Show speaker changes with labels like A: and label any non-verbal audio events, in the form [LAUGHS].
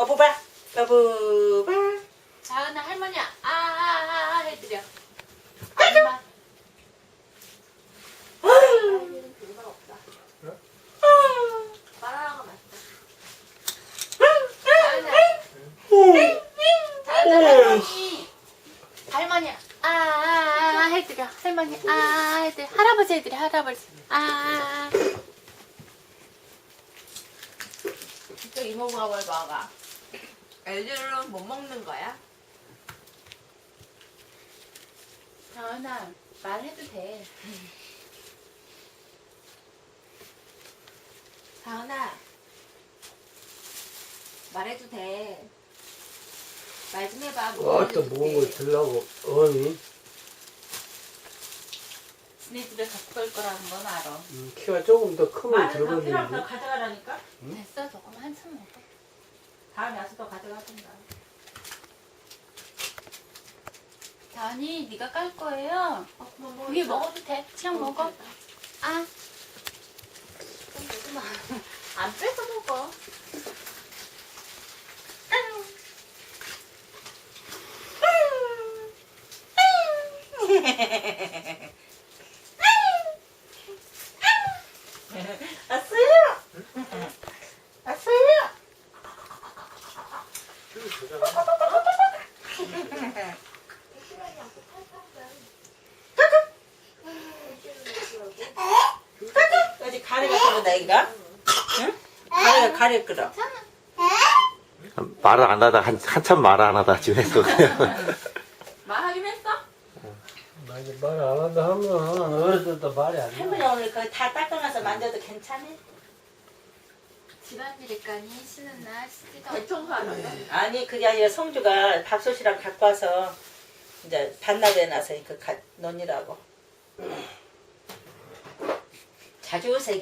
A: 어부바 어부바.
B: 자은아 할머니야. 아아아 해드려. 아니만 바나나가 맛있다 자은아 자은아. 할머니 할머니 아아아 해드려. 할머니 아 해드려. 할아버지 해드려 할아버지. 아또 이모부가 뭘 먹어 애들은 못 먹는 거야? 자은아 말해도 돼. 자은아 말해도 돼 말 좀 해봐 뭐
C: 어또
B: 말해도
C: 먹은 거
B: 돼.
C: 들라고 어니?
B: 지네집에 갖고 갈 거라는 건 알아.
C: 음, 키가 조금 더 크면
A: 더
C: 들거든요
A: 가져가라니까?
B: 됐어 조금 한참 먹어
A: 다음에 와서 또 가져가든가
B: 자은이 네가 깔 거예요?
A: 어, 그만 먹어
B: 위에 먹어도 돼? 그냥 먹어? 아. [LAUGHS] 안 뺏어 먹어
A: 왔어요 왔어요 어디 가래가 끓는다 이가 응? 가래가 가래 끓어
D: 말을 안 하다 한, 한참 말을 안 하다 집에서 그냥 [LAUGHS]
B: 말하긴 했어?
C: 맞아 말안 한다 하면 어렸을 때 말이 안
A: 할머니
C: 나.
A: 오늘 그거 다 닦아놔서 만져도 괜찮아?
B: 집안일일까니 쉬는 날 쉬지도
A: 대청소하는 거? 아니 그게 아니라 성주가 밥솥이랑 갖고 와서 이제 반납해 놔서 그 가, 논이라고 자주 오세기